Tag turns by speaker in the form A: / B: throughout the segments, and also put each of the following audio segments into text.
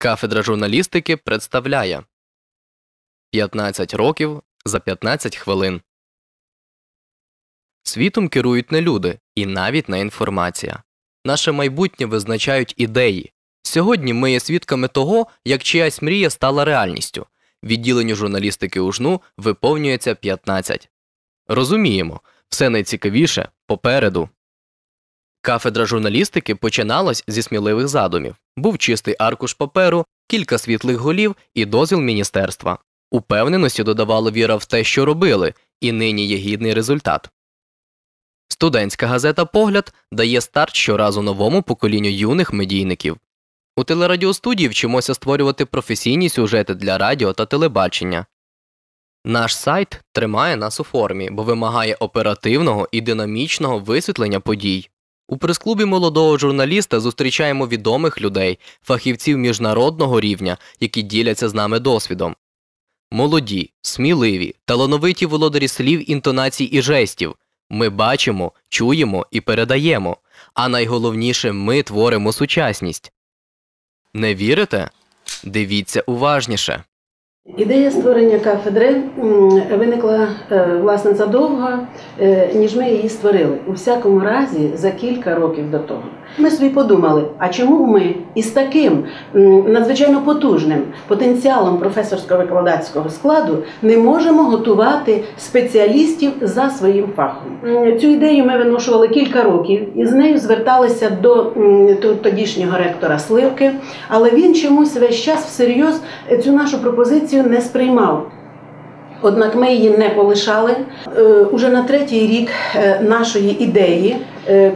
A: Кафедра журналістики представляє 15 років за 15 хвилин. Світом керують не люди і навіть не інформація. Наше майбутнє визначають ідеї. Сьогодні ми є свідками того, як чиясь мрія стала реальністю. Відділенню журналістики УЖНУ виповнюється 15. Розуміємо, все найцікавіше попереду. Кафедра журналістики починалась зі сміливих задумів. Був чистий аркуш паперу, кілька світлих голів і дозвіл міністерства. Упевненості додавала віра в те, що робили, і нині є гідний результат. Студентська газета Погляд дає старт щоразу новому поколінню юних медійників. У телерадіостудії вчимося створювати професійні сюжети для радіо та телебачення. Наш сайт тримає нас у формі, бо вимагає оперативного і динамічного висвітлення подій. У прес-клубі молодого журналіста зустрічаємо відомих людей, фахівців міжнародного рівня, які діляться з нами досвідом. Молоді, сміливі, талановиті володарі слів, інтонацій і жестів. Ми бачимо, чуємо і передаємо. А найголовніше ми творимо сучасність. Не вірите? Дивіться уважніше.
B: Ідея створення кафедри виникла е, власне задовго, е, ніж ми її створили. У всякому разі, за кілька років до того. Ми собі подумали, а чому ми із таким надзвичайно потужним потенціалом професорсько-викладацького складу не можемо готувати спеціалістів за своїм фахом? Цю ідею ми виношували кілька років і з нею зверталися до тодішнього ректора Сливки, але він чомусь весь час всерйоз цю нашу пропозицію не сприймав. Однак ми її не полишали. Е, Уже на третій рік е, нашої ідеї, е,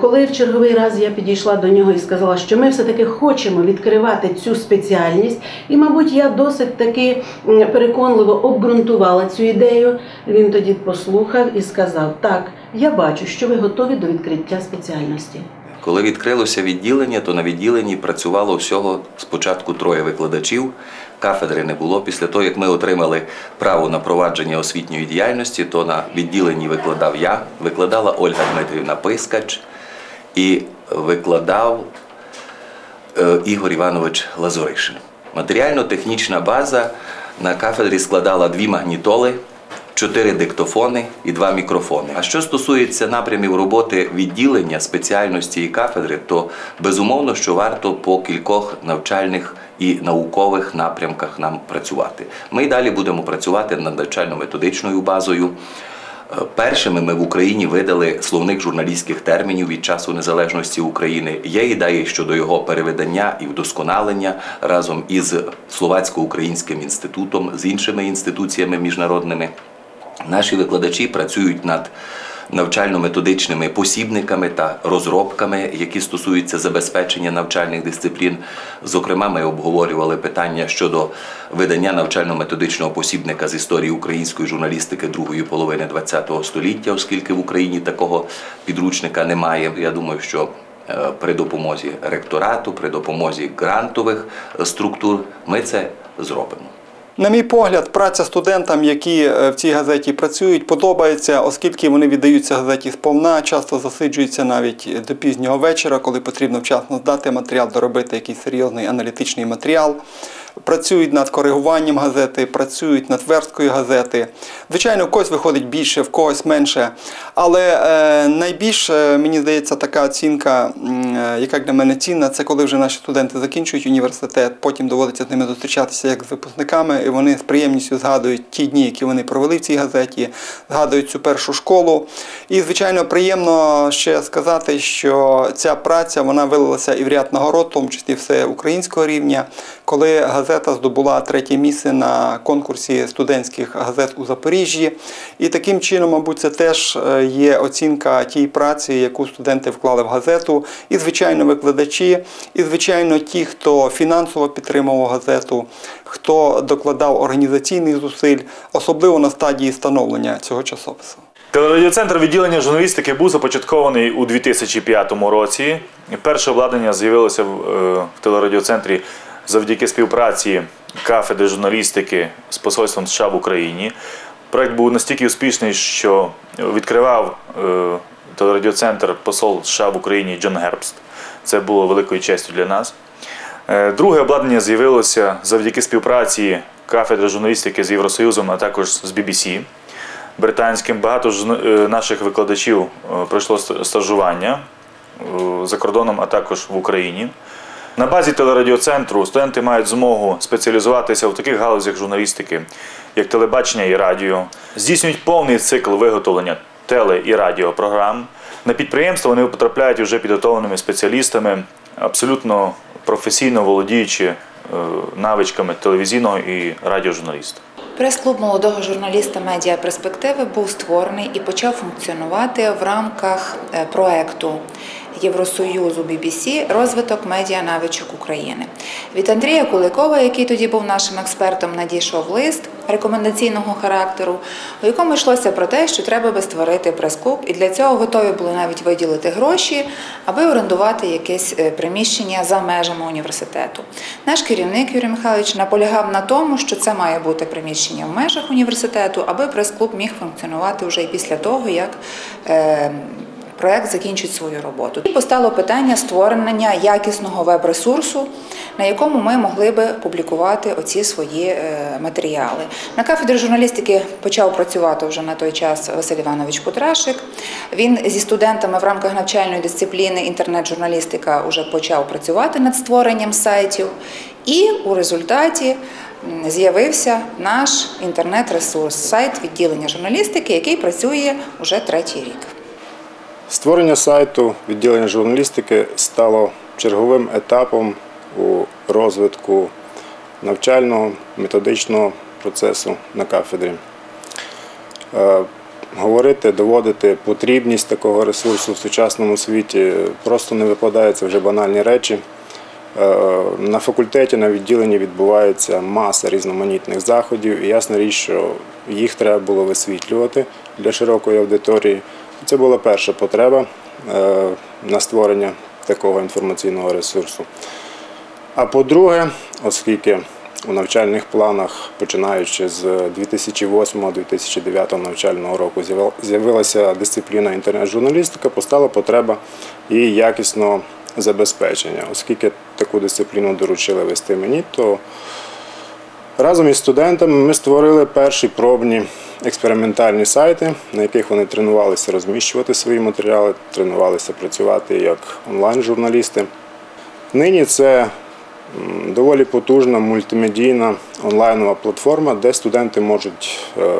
B: коли в черговий раз я підійшла до нього і сказала, що ми все-таки хочемо відкривати цю спеціальність, і, мабуть, я досить таки переконливо обґрунтувала цю ідею. Він тоді послухав і сказав: Так, я бачу, що ви готові до відкриття спеціальності.
C: Коли відкрилося відділення, то на відділенні працювало всього спочатку троє викладачів. Кафедри не було. Після того, як ми отримали право на провадження освітньої діяльності, то на відділенні викладав я, викладала Ольга Дмитрівна Пискач і викладав е, Ігор Іванович Лазуришин. Матеріально-технічна база на кафедрі складала дві магнітоли, чотири диктофони і два мікрофони. А що стосується напрямів роботи відділення спеціальності і кафедри, то безумовно, що варто по кількох навчальних і наукових напрямках нам працювати. Ми й далі будемо працювати над навчально-методичною базою. Першими ми в Україні видали словник журналістських термінів від часу незалежності України. Є ідеї щодо його переведення і вдосконалення разом із Словацько-Українським інститутом, з іншими інституціями міжнародними. Наші викладачі працюють над навчально-методичними посібниками та розробками, які стосуються забезпечення навчальних дисциплін. Зокрема, ми обговорювали питання щодо видання навчально-методичного посібника з історії української журналістики другої половини ХХ століття, оскільки в Україні такого підручника немає. Я думаю, що е, при допомозі ректорату, при допомозі грантових структур ми це зробимо.
D: На мій погляд, праця студентам, які е, в цій газеті працюють, подобається, оскільки вони віддаються газеті сповна, часто засиджуються навіть до пізнього вечора, коли потрібно вчасно здати матеріал, доробити якийсь серйозний аналітичний матеріал. Працюють над коригуванням газети, працюють над версткою газети. Звичайно, в когось виходить більше, в когось менше. Але е, найбільш, е, мені здається, така оцінка, е, яка для мене цінна, це коли вже наші студенти закінчують університет, потім доводиться з ними зустрічатися як з випускниками, і вони з приємністю згадують ті дні, які вони провели в цій газеті, згадують цю першу школу. І, звичайно, приємно ще сказати, що ця праця вона вилилася і в ряд нагород, в тому числі все українського рівня, коли газета здобула третє місце на конкурсі студентських газет у Запоріжжі. І таким чином, мабуть, це теж е, є оцінка тієї праці, яку студенти вклали в газету, і, звичайно, викладачі, і, звичайно, ті, хто фінансово підтримував газету, хто докладав організаційних зусиль, особливо на стадії становлення цього часопису.
E: Телерадіоцентр відділення журналістики був започаткований у 2005 році. Перше обладнання з'явилося в, е, телерадіоцентрі завдяки співпраці кафедри журналістики з посольством США в Україні. Проект був настільки успішний, що відкривав е, телерадіоцентр посол США в Україні Джон Гербст. Це було великою честю для нас. Е, Друге обладнання з'явилося завдяки співпраці кафедри журналістики з Євросоюзом, а також з BBC британським. Багато е, наших викладачів е, пройшло стажування за кордоном, а також в Україні. На базі телерадіоцентру студенти мають змогу спеціалізуватися в таких галузях журналістики, як телебачення і радіо, здійснюють повний цикл виготовлення теле і радіопрограм. На підприємство вони потрапляють вже підготовленими спеціалістами, абсолютно професійно володіючи е, навичками телевізійного і радіожурналіста.
F: Прес-клуб молодого журналіста Медіа Перспективи був створений і почав функціонувати в рамках е, проекту Євросоюзу BBC розвиток медіа навичок України. Від Андрія Куликова, який тоді був нашим експертом, надійшов лист рекомендаційного характеру, у якому йшлося про те, що треба би створити прес-клуб, і для цього готові були навіть виділити гроші, аби орендувати якесь е, приміщення за межами університету. Наш керівник Юрій Михайлович наполягав на тому, що це має бути приміщення в межах університету, аби прес-клуб міг функціонувати вже і після того, як е, проект закінчить свою роботу. І постало питання створення якісного веб-ресурсу, на якому ми могли би публікувати оці свої е, матеріали. На кафедрі журналістики почав працювати вже на той час Василь Іванович Путрашик. Він зі студентами в рамках навчальної дисципліни інтернет-журналістика вже почав працювати над створенням сайтів. І у результаті з'явився наш інтернет-ресурс, сайт відділення журналістики, який працює уже третій рік.
G: Створення сайту відділення журналістики стало черговим етапом у розвитку навчального методичного процесу на кафедрі. Е, Говорити, доводити потрібність такого ресурсу в сучасному світі просто не випадає, вже банальні речі. Е, На факультеті, на відділенні відбувається маса різноманітних заходів, і ясна річ, що їх треба було висвітлювати для широкої аудиторії. Це була перша потреба е, на створення такого інформаційного ресурсу. А по-друге, оскільки у навчальних планах, починаючи з 2008-2009 навчального року, з'явилася дисципліна інтернет-журналістика, постала потреба її якісного забезпечення. Оскільки таку дисципліну доручили вести мені, то разом із студентами ми створили перші пробні експериментальні сайти, на яких вони тренувалися розміщувати свої матеріали, тренувалися працювати як онлайн-журналісти. Нині це доволі потужна мультимедійна онлайнова платформа, де студенти можуть е,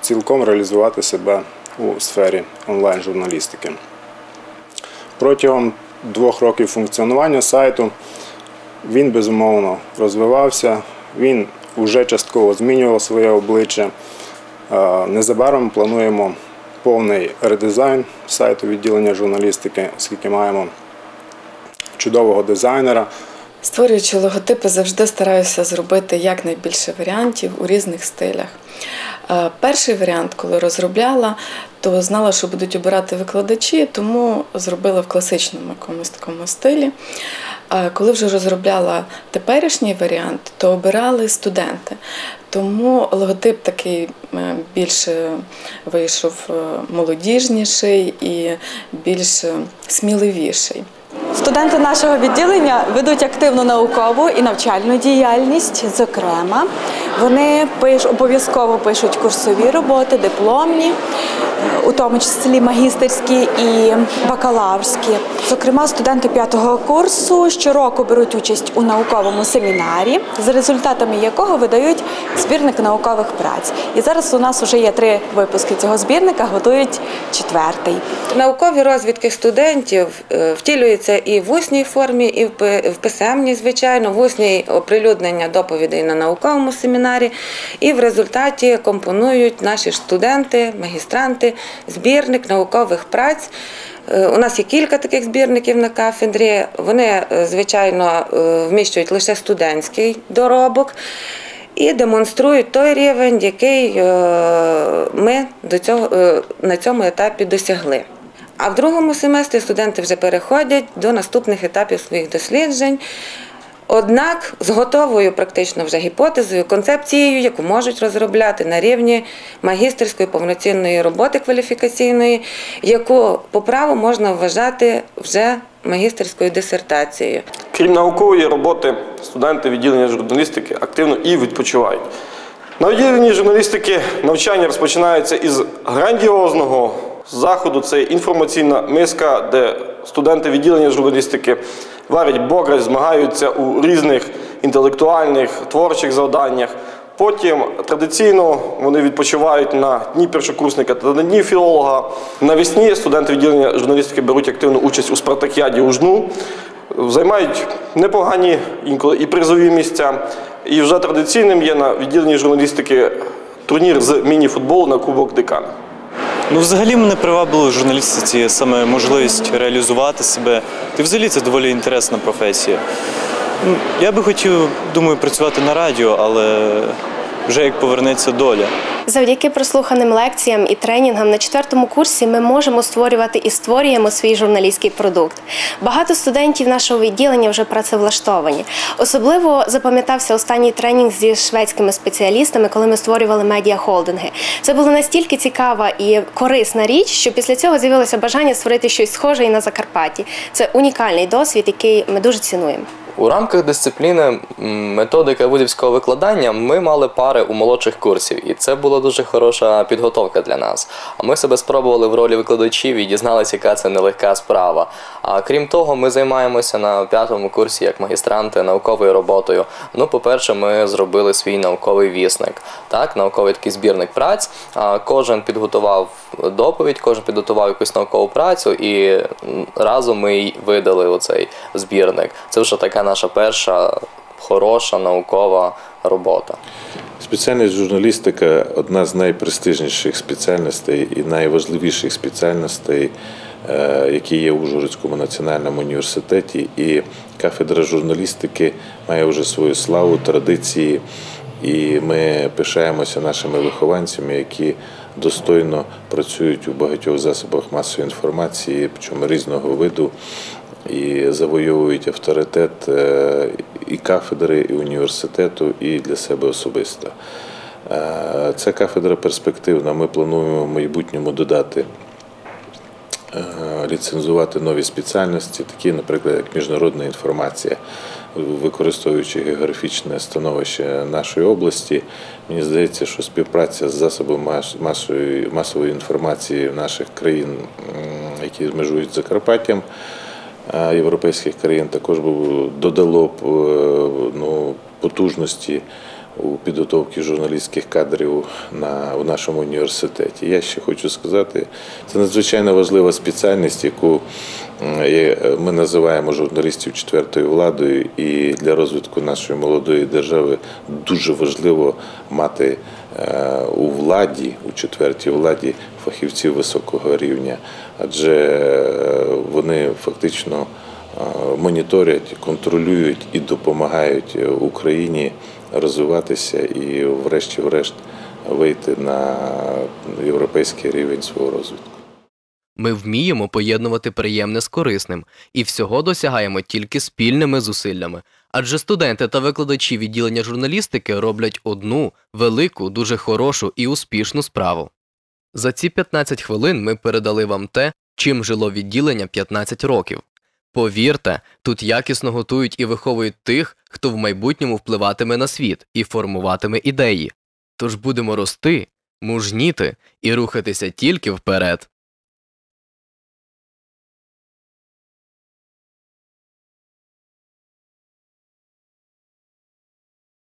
G: цілком реалізувати себе у сфері онлайн-журналістики. Протягом двох років функціонування сайту він безумовно розвивався, він вже частково змінював своє обличчя. Е, Незабаром плануємо повний редизайн сайту відділення журналістики, оскільки маємо чудового дизайнера.
H: Створюючи логотипи, завжди стараюся зробити якнайбільше варіантів у різних стилях. Е, Перший варіант, коли розробляла, то знала, що будуть обирати викладачі, тому зробила в класичному якомусь такому стилі. А коли вже розробляла теперішній варіант, то обирали студенти. Тому логотип такий е, більше вийшов е, молодіжніший і більш е, сміливіший.
I: Студенти нашого відділення ведуть активну наукову і навчальну діяльність. Зокрема, вони пиш, обов'язково пишуть курсові роботи, дипломні, у тому числі магістерські і бакалаврські. Зокрема, студенти п'ятого курсу щороку беруть участь у науковому семінарі, за результатами якого видають збірник наукових праць. І зараз у нас вже є три випуски цього збірника, готують четвертий.
J: Наукові розвідки студентів е, втілюються і в усній формі, і в писемній, звичайно, в усній оприлюднення доповідей на науковому семінарі. І в результаті компонують наші студенти, магістранти, збірник наукових праць. Е, У нас є кілька таких збірників на кафедрі. Вони, е, звичайно, е, вміщують лише студентський доробок і демонструють той рівень, який ми до цього, на цьому етапі досягли. А в другому семестрі студенти вже переходять до наступних етапів своїх досліджень. Однак з готовою практично вже гіпотезою, концепцією, яку можуть розробляти на рівні магістерської повноцінної роботи кваліфікаційної, яку по праву можна вважати вже магістерською дисертацією.
K: Крім наукової роботи, студенти відділення журналістики активно і відпочивають. На відділенні журналістики навчання розпочинається із грандіозного заходу. Це інформаційна миска, де студенти відділення журналістики варять бограч, змагаються у різних інтелектуальних, творчих завданнях. Потім традиційно вони відпочивають на дні першокурсника та на дні філолога. Навесні студенти відділення журналістики беруть активну участь у спартакіаді у жну, займають непогані інколи і призові місця. І вже традиційним є на відділенні журналістики турнір з міні-футболу на Кубок Декана.
L: Ну, взагалі мене привабило в журналістиці саме можливість реалізувати себе. І взагалі це доволі інтересна професія. Ну, Я би хотів, думаю, працювати на радіо, але вже як повернеться доля.
M: Завдяки прослуханим лекціям і тренінгам на четвертому курсі ми можемо створювати і створюємо свій журналістський продукт. Багато студентів нашого відділення вже працевлаштовані. Особливо запам'ятався останній тренінг зі шведськими спеціалістами, коли ми створювали медіахолдинги. Це була настільки цікава і корисна річ, що після цього з'явилося бажання створити щось схоже і на Закарпатті. Це унікальний досвід, який ми дуже цінуємо.
A: У рамках дисципліни методика вузівського викладання ми мали пари у молодших курсів, і це була дуже хороша підготовка для нас. А ми себе спробували в ролі викладачів і дізналися, яка це нелегка справа. А крім того, ми займаємося на п'ятому курсі як магістранти науковою роботою. Ну, по-перше, ми зробили свій науковий вісник, так, науковий такий збірник праць. А кожен підготував доповідь, кожен підготував якусь наукову працю, і разом ми й видали оцей збірник. Це вже така наша перша хороша наукова робота.
N: Спеціальність журналістика одна з найпрестижніших спеціальностей і найважливіших спеціальностей, е, які є в Ужгородському національному університеті. І кафедра журналістики має вже свою славу, традиції. І ми пишаємося нашими вихованцями, які достойно працюють у багатьох засобах масової інформації, причому різного виду, і завойовують авторитет е, і кафедри, і університету, і для себе особисто. Е, Ця кафедра перспективна. Ми плануємо в майбутньому додати. е, Ліцензувати нові спеціальності, такі, наприклад, як міжнародна інформація, використовуючи географічне становище нашої області. Мені здається, що співпраця з засобами масової, масової інформації наших країн, які межують з Закарпаттям, європейських країн, також додало б е, ну, потужності у підготовці журналістських кадрів на, у нашому університеті. Я ще хочу сказати, це надзвичайно важлива спеціальність, яку ми називаємо журналістів четвертою владою, і для розвитку нашої молодої держави дуже важливо мати е, у владі, у четвертій владі фахівців високого рівня, адже е, вони фактично моніторять, контролюють і допомагають е, Україні розвиватися і, врешті-решт, вийти на європейський рівень свого розвитку.
A: Ми вміємо поєднувати приємне з корисним і всього досягаємо тільки спільними зусиллями. Адже студенти та викладачі відділення журналістики роблять одну велику, дуже хорошу і успішну справу. За ці 15 хвилин ми передали вам те, чим жило відділення 15 років. Повірте, тут якісно готують і виховують тих, хто в майбутньому впливатиме на світ і формуватиме ідеї. Тож будемо рости, мужніти і рухатися тільки вперед.